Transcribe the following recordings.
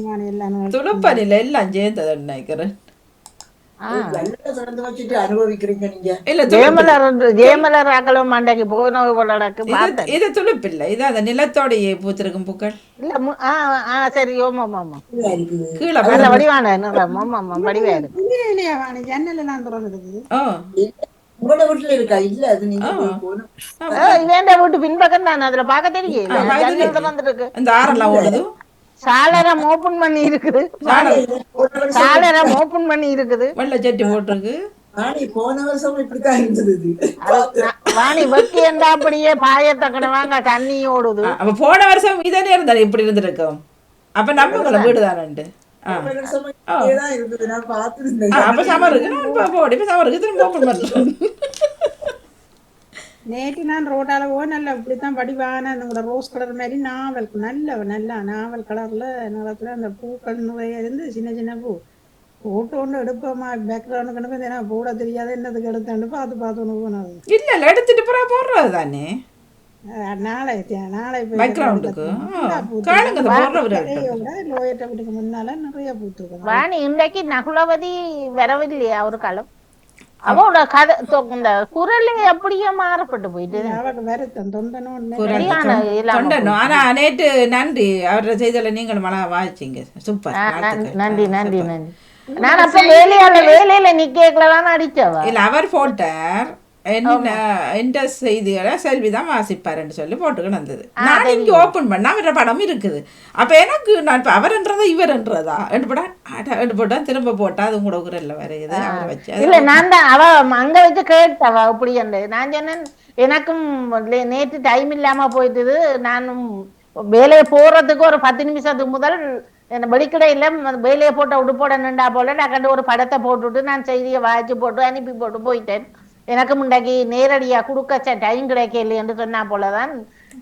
வாணி எல்லாம் துளுப்பனில் எல்லாம் சேர்ந்தது நினைக்கிறேன் வெள்ளத்தை திறந்து வச்சுட்டு அனுபவிக்கிறீங்க நீங்க இல்ல துளுப்பு போலடக்கு இது இது இது அந்த நிலத்தோடையே பூத்திருக்கும் பூக்கள் இல்ல சரி ஓமா இதா இருக்குது கீழே. வடிவான வடிவா இருக்கு உங்களோட வீட்டுல இல்ல அது நீங்க இவேண்ட வீட்டு பின்பக்கம் தான் அதுல பார்க்க தெரியல. திறந்துருக்கு இந்த ஆறெல்லாம் ஓடுது சாளரம் ஓபன் பண்ணி இருக்குது. சாளரம் ஓபன் பண்ணி இருக்குது. வெள்ளை சட்டி போட்டிருக்கு. நானே போன வருஷம் இப்படித்தான் இருந்தது வாணி வெக்கியண்டா அப்படியே பாயத்தக்கனவாங்க தண்ணி ஓடுது. அப்ப போன வருஷம் இதனே இருந்தாரு இப்படி இருந்திருக்கும். அப்ப நம்புங்கள வீடு ஆ, அப்ப சமர் இருக்கு நான் இப்ப போடி. இப்ப சமர் இருக்கு திரும்ப ஓப்பன் பண்றேன் நேற்று நான் ரோட்டால போ நல்ல இப்படித்தான் வடிவான அந்த ரோஸ் கலர் மாதிரி நாவல் நல்ல நல்லா நாவல் கலர்ல நிறத்துல அந்த பூக்கள் நிறைய இருந்து சின்ன சின்ன பூ. போட்டோ ஒன்று எடுப்போமா பேக்ரவுண்டு கணக்கு ஏன்னா போட தெரியாத என்னதுக்கு எடுத்தாண்டு பார்த்து பார்த்து ஒன்று போனது இல்ல. இல்ல எடுத்துட்டு புறா போடுறது தானே? நாளை நாளை பேக்ரவுண்டுக்கு பூத்து- காணுங்க லோயட்ட வீட்டுக்கு முன்னால நிறைய பூத்துருக்கு வாணி இன்றைக்கு நகுலவதி வரவில்லையா ஒரு காலம்? அவளோட கதை இந்த குரலே அப்படியே மாறப்பட்டு போயிட்டு. ஆனா நேற்று நன்றி. அவரோட செய்தியில நீங்களும் மழை வாய்ச்சிங்க சூப்பர். நன்றி நன்றி நன்றி. நான் அப்ப வேலையால வேலையில நிக்கலாம் அடிச்சவ? இல்ல அவர் போட்டார். என்ன எந்த செய்திகளை செல்வி தான் வாசிப்பாருன்னு சொல்லி போட்டுக்கிட்டு வந்தது. நான் இங்க ஓபன் பண்ண அவரோட படம் இருக்குது. அப்ப எனக்கு நான் இப்ப அவர்ன்றதா இவர்ன்றதா? ரெண்டு படம் ரெண்டு போட்டா திரும்ப போட்டா அது கூட குரல்ல வருது அவரை வச்சு. இல்ல நான் தான் அவ அங்க வச்சு கேட்டவ அப்படி அந்த நான் சொன்னேன் எனக்கும் நேற்று டைம் இல்லாம போயிட்டுது. நானும் வேலையை போறதுக்கு ஒரு பத்து நிமிஷத்துக்கு முதல் என்ன வெடிக்கடையில வேலையை போட்ட உடுப்போட நின்றா போல நான் கண்டு ஒரு படத்தை போட்டுட்டு நான் செய்தியை வாய்ச்சி போட்டு அனுப்பி போட்டு போயிட்டேன். எனக்கு முன்னாடி நேரடியா கொடுக்க டைம் கிடைக்கல என்று சொன்னா போலதான்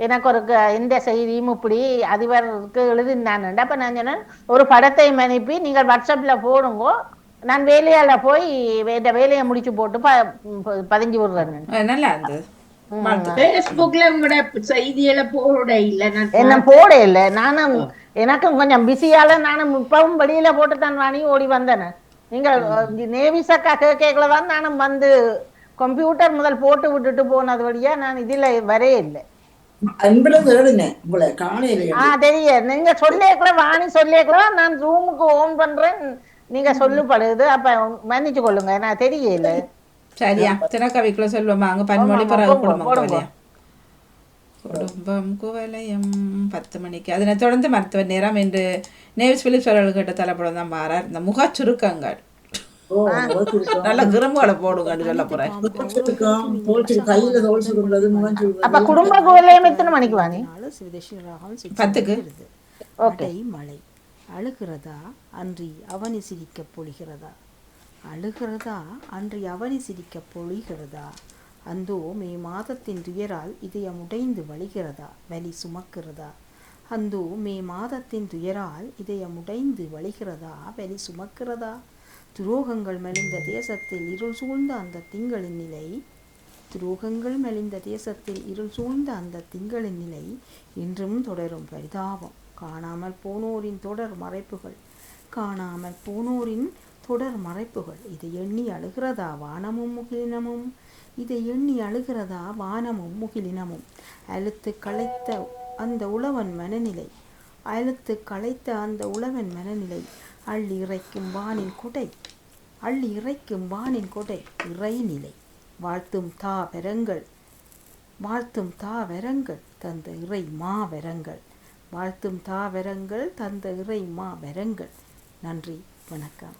எனக்கு ஒரு க- எந்த செய்தியும் இப்படி அதிபருக்கு எழுதினான் அப்ப நான் சொன்னேன் ஒரு படத்தையும் அனுப்பி நீங்கள் வாட்ஸ்அப்ல போடுங்க. நான் வேலையால போய் இந்த வேலையை முடிச்சு போட்டு ப பதிஞ்சு விடுறேன் நல்லா இருந்தது. பேஸ்புக்ல உங்களோட போட இல்ல நான் என்ன போட இல்லை நானும் எனக்கும் கொஞ்சம் பிஸியால நானும் இப்பவும் வெளியில போட்டு தான் வாங்கி ஓடி வந்தேன். நீங்கள் நேவிசக்கா கேட்கல தான் நானும் வந்து கம்ப்யூட்டர் முதல் போட்டு விட்டுட்டு போனது வழியா நான் இதுல வரே இல்லை. ஆ தெரியும் நீங்க சொல்லியக்குள்ள வாணி சொல்லியக்குள்ள நான் ரூமுக்கு ஓன் பண்றேன். நீங்க சொல்லுப்படுது அப்ப மன்னிச்சு கொள்ளுங்க நான் தெரியல. சரியா. தினக்கவிக்குள்ள சொல்லுவோமா? அங்க பன்மொழி போடுங்க, குடும்பம் குடும்பம் குவலயம் பத்து மணிக்கு. அதனை தொடர்ந்து மருத்துவ நேரம் என்று நேவிஸ் பிலிப்ஸ் அவர்கள் கேட்ட தலைப்படம் தான் மாறார் இந்த முக சுருக்கங்கள் நல்ல கிரும்புகளை போடுங்கன்னு சொல்ல போறேன். கையில அப்ப குடும்ப கோவிலையும் எத்தனை மணிக்கு சிவதேஸ்வரராகவும் பத்துக்கு. அடை மழை. அழுகிறதா? அன்றி அவனி சிரிக்கப் பொழிகிறதா? அழுகிறதா? அன்றி அவனி சிரிக்கப் பொழிகிறதா? அந்தோ மே மாதத்தின் துயரால் இதயம் உடைந்து வழிகிறதா? வலி சுமக்கிறதா? அந்தோ மே மாதத்தின் துயரால் இதயம் உடைந்து வழிகிறதா? வலி சுமக்கிறதா? துரோகங்கள் மெலிந்த தேசத்தில் இருள் சூழ்ந்த அந்த திங்களின் நிலை. துரோகங்கள் மெலிந்த தேசத்தில் இருள் சூழ்ந்த அந்த திங்களின் நிலை. இன்றும் தொடரும் பரிதாபம். காணாமல் போனோரின் தொடர் மறைப்புகள். காணாமல் போனோரின் தொடர் மறைப்புகள். இதை எண்ணி அழுகிறதா வானமும் முகிலினமும்? இதை எண்ணி அழுகிறதா வானமும் முகிலினமும்? அழுத்து களைத்த அந்த உழவன் மனநிலை. அழுத்து களைத்த அந்த உழவன் மனநிலை. அள்ளி இறைக்கும் வானின் கொடை. அள்ளி இறைக்கும் வானின் கொடை இறைநிலை. வாழ்த்தும் தாவரங்கள். வாழ்த்தும் தாவரங்கள் தந்த இறை மாவரங்கள். வாழ்த்தும் தாவரங்கள் தந்த இறை மாவரங்கள். நன்றி வணக்கம்.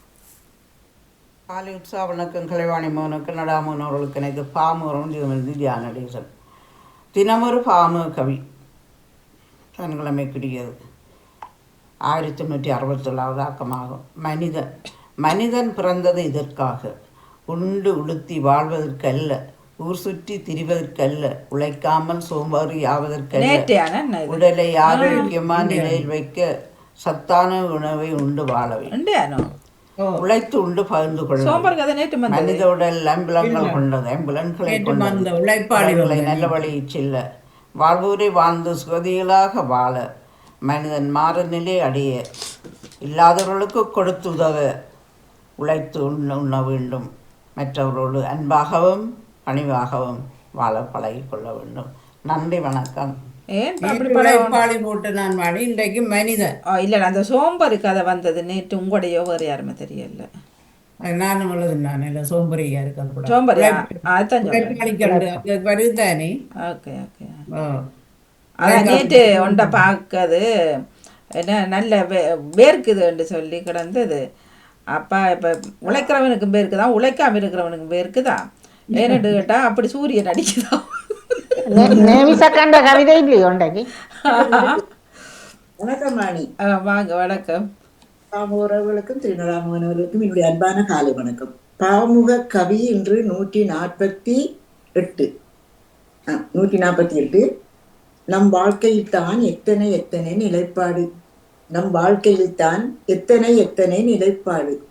காலை உற்சாக வணக்கம் கலைவாணி மோகனுக்கு நடாமோகன் அவர்களுக்கு எனக்கு பாமுரம் ஜீவனதி தியானடேசன் தினமொரு பாமு கவி. சனிக்கிழமை கிடியது ஆயிரத்தி தொண்ணூற்றி அறுபத்தேழாவது ஆக்கமாகும். மனிதன் மனிதன் பிறந்தது இதற்காக. உண்டு உடுத்தி வாழ்வதற்கல்ல ஊர் சுற்றி திரிவதற்கல்ல உழைக்காமல் சோம்பாறு இது உடலை ஆரோக்கியமான நிலையில் வைக்க சத்தான உணவை உண்டு வாழவே உண்டையானோ? உழைத்து உண்டு பகிர்ந்து கொள்ள சோம்பர் கதை நேற்று வந்தது. மனித உடல் அம்புலங்கள் கொண்டது அம்புலன்களை கொண்டது. நல்ல வழியில் செல்ல. வாழ்வோரை வாழ்ந்து சுகதிகளாக வாழ. மனிதன் மாறுநிலை அடைய. இல்லாதவர்களுக்கு கொடுத்து உதவ உழைத்து உண்ண உண்ண வேண்டும். மற்றவர்களோடு அன்பாகவும் பணிவாகவும் வாழ பழகிக்கொள்ள வேண்டும். நன்றி வணக்கம். உழைப்பாளி போட்டு நான் வாடி இன்றைக்கு மனிதன். இல்ல அந்த சோம்பரு கதை வந்தது நேற்று உங்களுடையோ வேறு யாருமே தெரியல. நானும் உள்ளது நான் இல்லை சோம்பரியா இருக்க சோம்பரியா அதுதான் வருதானே? Okay okay. அதான் நேற்று ஒன்றை பார்க்கது என்ன நல்ல வே வேர்க்குதுன்னு சொல்லி கிடந்தது. அப்பா இப்போ உழைக்கிறவனுக்கும் பேருக்குதான் உழைக்காம இருக்கிறவனுக்கும் பேருக்குதான் ஏன்னு கேட்டால் அப்படி சூரியன் அடிக்குதான் கவிதை இல்லையோ உண்டைக்கு வணக்கம் ராணி வாங்க வணக்கம். பாமுறவர்களுக்கும் திருநடாமகனவர்களுக்கும் என்னுடைய அன்பான காலை வணக்கம். பாமுக கவி இன்று நூற்றி நாற்பத்தி எட்டு. நூற்றி நாற்பத்தி எட்டு. நம் வாழ்க்கையில் தான் எத்தனை எத்தனை நிலைப்பாடு. நம் வாழ்க்கையில் தான் எத்தனை எத்தனை நிலைப்பாடு.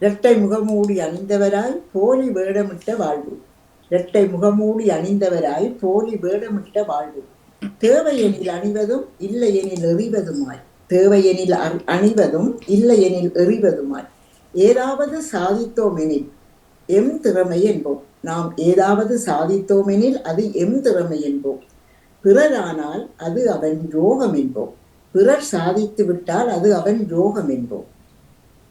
இரட்டை முகமூடி அணிந்தவராய் போலி வேடமிட்ட வாழ்வு. இரட்டை முகமூடி அணிந்தவராய் போலி வேடமிட்ட வாழ்வு. தேவையெனில் அணிவதும் இல்லையெனில் எறிவதுமாய். தேவையெனில் அ- அணிவதும் இல்லையெனில் எறிவதுமாய். ஏதாவது சாதித்தோம் எனில் எம் திறமை என்போம். நாம் ஏதாவது சாதித்தோமெனில் அது எம் திறமை என்போம். பிறரானால் அது அவன் ரோகம் என்போம் பிறர் சாதித்து விட்டால் அது அவன் ரோகம் என்போம்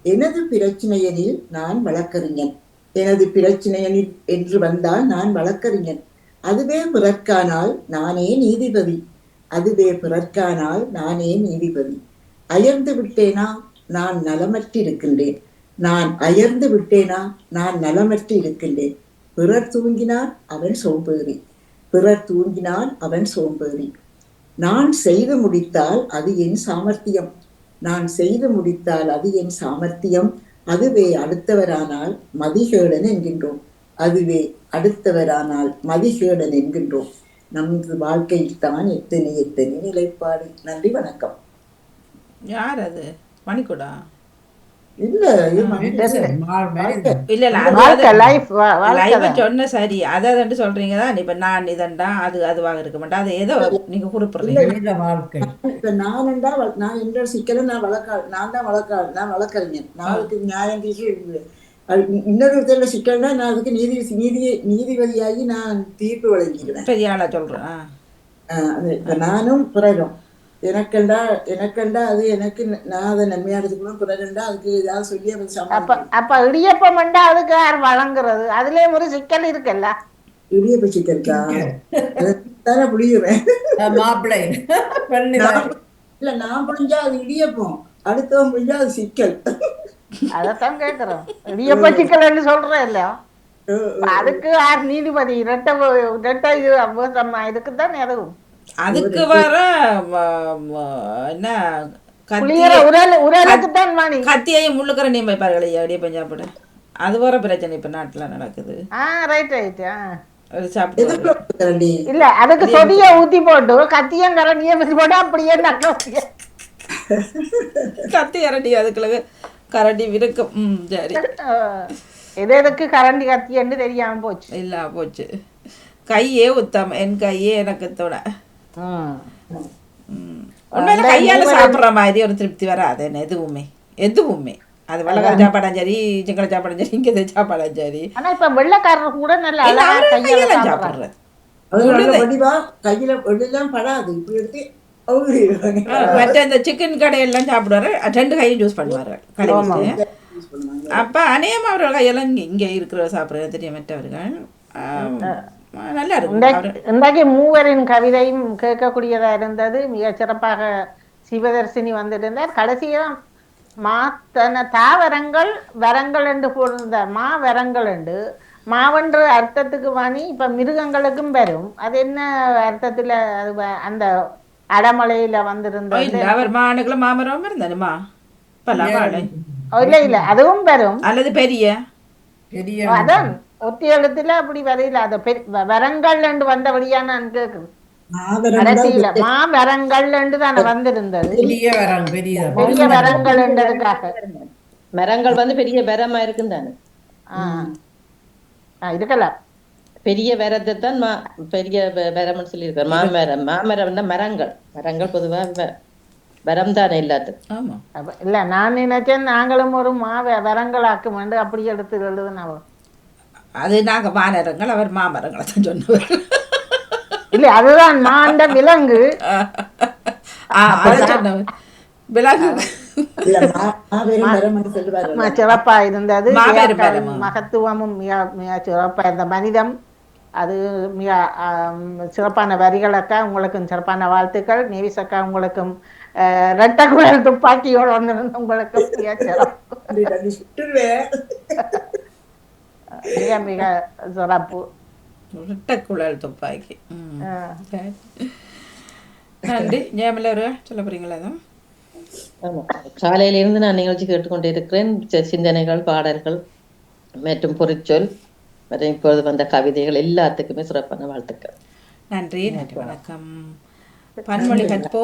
எனது பிரச்சினையனில் நான் வழக்கறிஞன். எனது பிரச்சினையனில் என்று வந்தால் நான் வழக்கறிஞன். அதுவே பிறர்க்கானால் நானே நீதிபதி. அதுவே பிறர்க்கானால் நானே நீதிபதி. அயர்ந்து விட்டேனா? நான் நலமற்றிருக்கின்றேன். நான் அயர்ந்து விட்டேனா? நான் நலமற்று இருக்கின்றேன் பிறர் தூங்கினார் அவன் சோம்பேறி. பிறர் தூங்கினால் அவன் சோம்பேறி. நான் செய்து முடித்தால் அது என் சாமர்த்தியம். நான் செய்து முடித்தால் அது என் சாமர்த்தியம். அதுவே அடுத்தவரானால் மதிகேடன் என்கின்றோம். அதுவே அடுத்தவரானால் மதிகேடன் என்கின்றோம். நமது வாழ்க்கையில் தான் எத்தனை எத்தனை நிலைப்பாடு. நன்றி வணக்கம். யார் அது? மணிக்கூடா? இல்ல தான். சொன்ன சரி. அதான் சொல்றீங்க தான். இப்ப நான் இதண்டா அது அதுவாக இருக்க மாட்டேன். அது ஏதோ நீங்க குறிப்பிடுறீங்க. வாழ்க்கை. இப்ப நான் வ- நான் என்ற சிக்கலை நான் வழக்கா நான் தான் நான் வழக்கறிஞர் நான் அதுக்கு நியாயம் இன்னொரு விதத்துல சிக்கல்னா நான் அதுக்கு நீதி நீதி நீதிபதியாகி நான் தீர்ப்பு வழங்கிடுவேன் பெரிய ஆளா சொல்றேன் நானும் பிறரும் எனக்கண்டா எனக்கண்டா அது எனக்கு நான் அதை நன்மையா எடுத்துக்கணும் பிறருண்டா அதுக்கு ஏதாவது சொல்லி அப்ப அப்ப இடியப்பம் அதுக்கு யார் வழங்குறது? அதுலயும் ஒரு சிக்கல் இருக்குல்ல? இடியப்ப சிக்கல்கா தானே புரியுறேன். மாப்பிள்ளை. இல்ல நான் புரிஞ்சா அது இடியப்பம். அடுத்தவன் புரிஞ்சா அது சிக்கல். அதத்தான் கேக்குறோம். இடியப்ப சிக்கல்னு சொல்றேன் இல்லையா? அதுக்கு யார் நீதிபதி? ரெட்டை ரெட்டை இது அபூர்வமா இருக்குதான் அதுவும் அதுக்கு வர என்ன கத்தி கத்தியையும் முள்ளுக்கிற நீ வைப்பார்கள் அப்படியே பஞ்சாப்பிட அது வர பிரச்சனை இப்ப நாட்டுல நடக்குது. ஆ ரைட் ரைட் இல்ல அதுக்கு சொடிய ஊத்தி போட்டு கத்தியம் கரண்டிய வச்சு போட்டு அப்படியே கத்தி கரண்டி அதுக்குள்ள கரண்டி விருக்கம் ம் சரி. எது எதுக்கு கரண்டி கத்தியன்னு தெரியாம போச்சு. இல்ல போச்சு. கையே உத்தம் என் கையே எனக்கு. ம். உண்மையில கையால சாப்பிடுற மாதிரி ஒரு திருப்தி வராது என்ன எதுவுமே. எதுவுமே. அது வெள்ளக்கார சாப்பாடும் சரி சிங்கள சாப்பாடும் சரி இங்கே சாப்பாடும் சரி. ஆனா இப்ப வெள்ளைக்காரர் கூட நல்ல கையால சாப்பிடுறது. கையில படாது. இப்படி எடுத்து மற்ற இந்த சிக்கன் கடையெல்லாம் சாப்பிடுவாரு. ரெண்டு கையும் யூஸ் பண்ணுவாரு. கடைக்கு அப்ப அநேகமா அவர்கள் கையெல்லாம் இங்க இங்க இருக்கிற சாப்பிடுற தெரிய மற்றவர்கள்? ஆ, நல்லா இன்றைக்கு மூவரின் கவிதையும் கேட்கக்கூடியதா இருந்தது. மிக சிறப்பாக சிவதர்சினி வந்திருந்தார். கடைசியா மாத்தன தாவரங்கள் வரங்கள் என்று போட்டிருந்தார் மா வரங்கள் என்று மாவென்ற அர்த்தத்துக்கு வாணி இப்ப மிருகங்களுக்கும் வரும். அது என்ன அர்த்தத்துல அது அந்த அடமலையில வந்திருந்தது? இல்ல அவர் மானுக்குள்ள மாமரம் ஓ, இல்ல இல்ல. அதுவும் வரும். அல்லது பெரிய? பெரிய அதான். ஒத்தி எழுத்துல அப்படி வரையில அது வரங்கள் என்று வந்தபடியா நான் ஆதரவு கடைசியில மா வரங்கள் என்று தானே வந்திருந்தது. பெரிய வரம் பெரிய பெரிய வரங்கள். என்றதுக்காக. மரங்கள் வந்து பெரிய வரமா இருக்கும் தானே? இருக்கலாம் பெரிய வரத்தை தான் மா பெரிய வரம்னு சொல்லியிருக்காரு. மாமரம் மாமரம்னா மரங்கள். மரங்கள் பொதுவா வ- வரம் தானே அப்ப- இல்ல நான் நினைச்சேன் நாங்களும் ஒரு மா வரங்களாக்கும் வேண்டு அப்படி எடுத்து எழுதுனவ அது நாங்க வானரங்கள் அவர் மாமரங்களை தான் சொன்னவர். இல்ல அதுதான் மாண்ட விலங்கு. விலங்கு. சிறப்பா இருந்தது. மகத்துவமும் மிக மிக சிறப்பா இந்த மனிதம். அது மிக சிறப்பான வரிகளக்கா உங்களுக்கும் சிறப்பான வாழ்த்துக்கள். நேவிசக்கா உங்களுக்கும் அஹ், ரெட்ட குழல் துப்பாக்கியோட வந்திருந்த உங்களுக்கும் மிக மிக சிறப்பு இரட்டைக்குழல் துப்பாக்கி. நன்றி. ஜெயமலர் சொல்ல போறீங்களா எதுவும்? ஆமா. காலையில இருந்து நான் நிகழ்ச்சி கேட்டுக்கொண்டே இருக்கிறேன். சி- சிந்தனைகள் பாடல்கள் மற்றும் பொறிச்சொல் மற்றும் இப்பொழுது வந்த கவிதைகள் எல்லாத்துக்குமே சிறப்பான வாழ்த்துக்கள். நன்றி. நன்றி. வணக்கம். பன்மொழி கற்போம்.